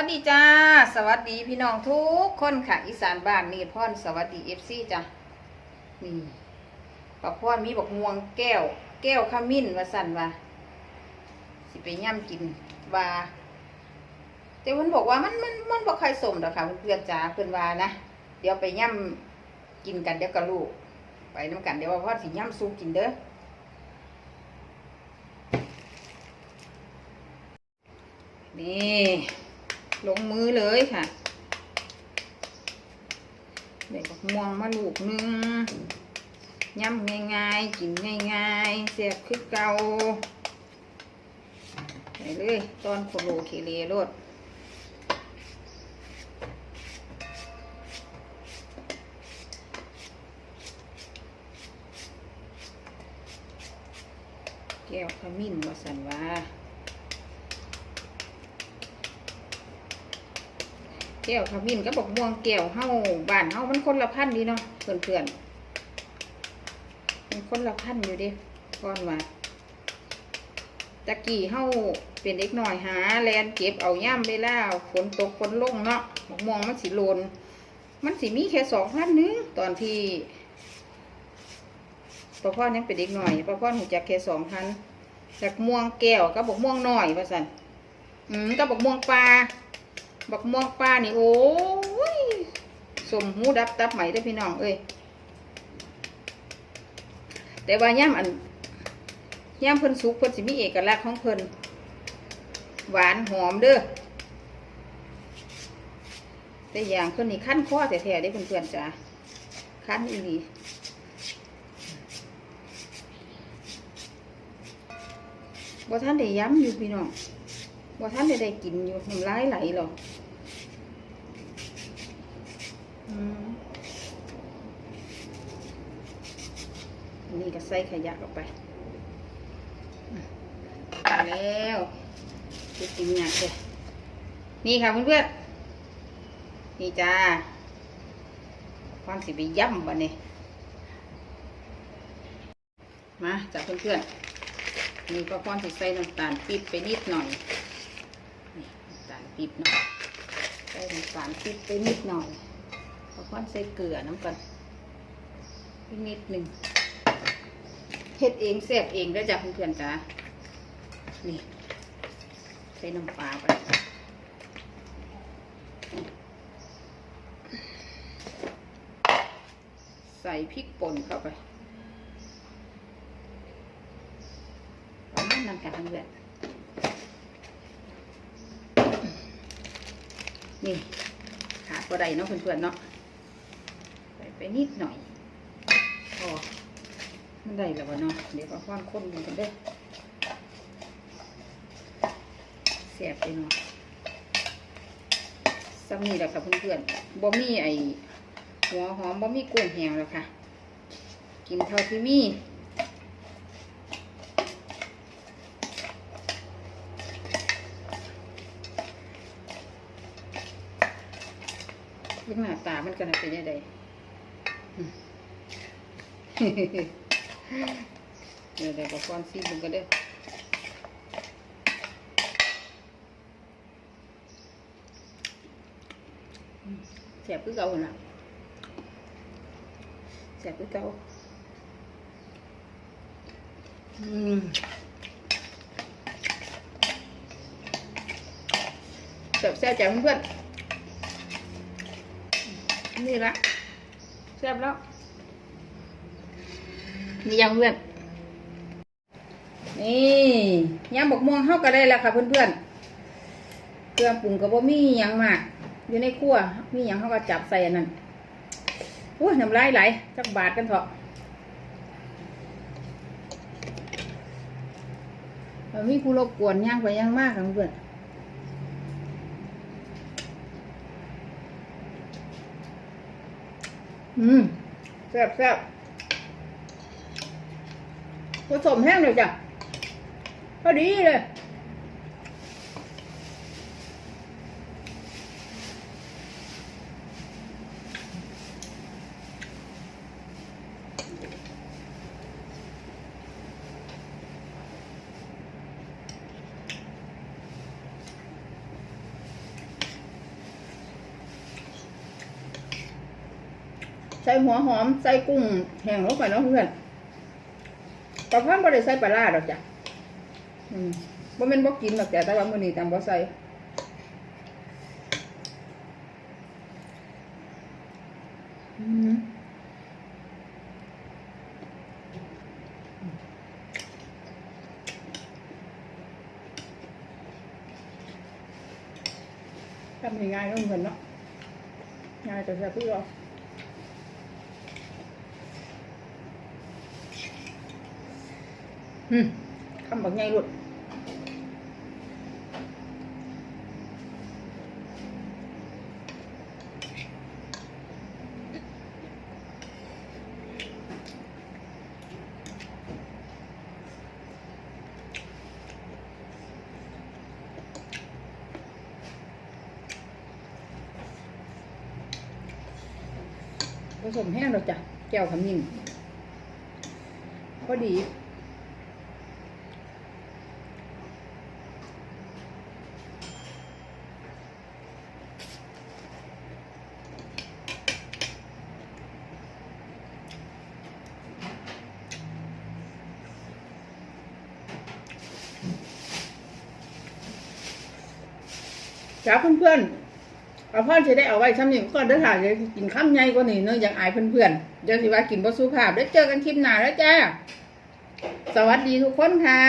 วัสดีจ้า สวัสดีพี่น้องทุกคนค่ะ อีสานบ้านนี่พ่อนสวัสดีเอฟซีจ้ะนี่ปักพ่อนมีบักม่วงแก้ว แก้วขมิ้นว่าสั่นว่าสิไปย่ำกินว่าแต่มันบอกว่ามันมันมันบอกใครสมดอกค่ะเพื่อนจ้าเพื่อนว่านะเดี๋ยวไปย่ำกินกันเดี๋ยวกับลูก ไปน้ำกันเดี๋ยวว่าพ่อสิย่ำสู้กินเด้อนี่ ลงมือเลยค่ะเด็กม่วงมาลูกหนึงย่ำง่ายๆกินง่ายๆเสียบคือเก่าไปเลยตอนโคโลเคเลรดแก้วขมิ้นว่าสันว่า ก้วขมิ้นก็บอกม่วงแก้วเฮาบ้านเฮามันคนละพันธุ์ดีเนาะเพื่อนๆมันคนละพันธุ์อยู่ดิก่อนว่าตะกี้เฮาเป็นเด็กหน่อยหาแลนเก็บเอาย่ำเวลาฝนตกฝนลงเนาะบอกม่วงมันสิโลน มันสิมีแค่สองพันนึงตอนที่ปอพ่อยังเป็นเด็กหน่อยปอพ่อหูจักแค่สองพันจากม่วงแก้วก็บอกม่วงหน่อยว่าสันอืมก็บอกม่วงปลา บักม่วงปลานี่โอ้ยสมหูดับตับใหม่ได้พี่น้องเอ้ยแต่ว่าย่ำอันย่ำเพิ่นสุกเพิ่นสิมีเอกลักษณ์ของเพิ่นหวานหอมเด้อแต่อย่างเพิ่นนี่ขั้นข้อแท้ๆได้เพื่อนๆจ้าขั้นอีหลีบ่ท่านได้ย้ำอยู่พี่น้องว่าท่านได้ได้กินอยู่น้ำลายไหลหรอก อันนี้ก็ใส่ขยะออกไปแล้วจะกินหยังเลยนี่ค่ะเพื่อนๆนี่จ้าความสิไปย่ำบันนี้มาจากเพื่อนๆนี่ก็พร้อมที่ใส่น้ำตาลปี๊บไปนิดหน่อยน้ำตาลปี๊บเนาะใส่น้ำตาลปี๊บไปนิดหน่อยก็พร้อมใส่เกลือน้ำกันไปนิดหนึ่ง เฮ็ดเองแซ่บเองได้จ้ะเพื่อนๆจ้านี่ใส่น้ำปลาไปใส่พริกป่นเข้าไปนั้นกันเพื่อนนี่ขาดก็ได้เนาะเพื่อนๆเนาะใส่ไปนิดหน่อยพอ มันได้แล้วเนาะเดี๋ยวก็ความข้นกันเด้อเสียบไปเนาะซ้ำนี่แหละค่ะเพื่อนๆบ่มีไอหัวหอมบ่มีกุ้งแห้งแล้วค่ะ กินเท่าที่มีเบิ่งหน้าตามันกันน่ะเป็นยังไง เดี๋ยวเดี๋ยวบอกก่อนซีมึงกันเด้ออืมแสบคือเก่าหั่นล่ะแสบคือเก่าอืมแสบแสบจ้ะเพื่อนๆนี่ละแซ่บแล้ว นี่ยังเพื่อน นี่ยำบกม่วงเข้าก็ได้แล้วค่ะเพื่อนๆ เครื่องปรุงก็บ่มีหยังมาก อยู่ในครัว มีหยังเขาก็จับใส่อันนั่นโอ้ยน้ำลายไหลจักบาทกันเถอะแล้วมีผู้รบกวนย่างไปย่างมากค่ะเพื่อนอืมแซ่บแซ่บ ผสมแห้งเลยจ้ะพอดีเลยใส่หัวหอม ใส่กุ้งแห้งลงไปเนาะเพื่อน ปลาพันบ่ได้ใส่ปลาร้าดอกจ้ะอืมบ่แม่นบ่กินดอกจ้ะแต่ว่ามื้อนี้ตามบ่ใส่อืมทำง่ายๆเนาะเพื่อนเนาะง่ายแต่แซ่บพี่รออืม คำบักใหญ่ลุดผสมแห้งดอกจ้ะแก้วขมิ้นพอดี จ้าเพื่อนๆเอาพ่อจะได้เอาไว้ซ้ำนี่ก่อนเด้อค่ะเดี๋ยวกินข้ามใหญ่กว่านี้เนาะอยังอายเพื่อนๆเดี๋ยวสิว่ากินบ่สุภาพได้เจอกันคลิปหน้าแล้วจ้า สวัสดีทุกคนค่ะ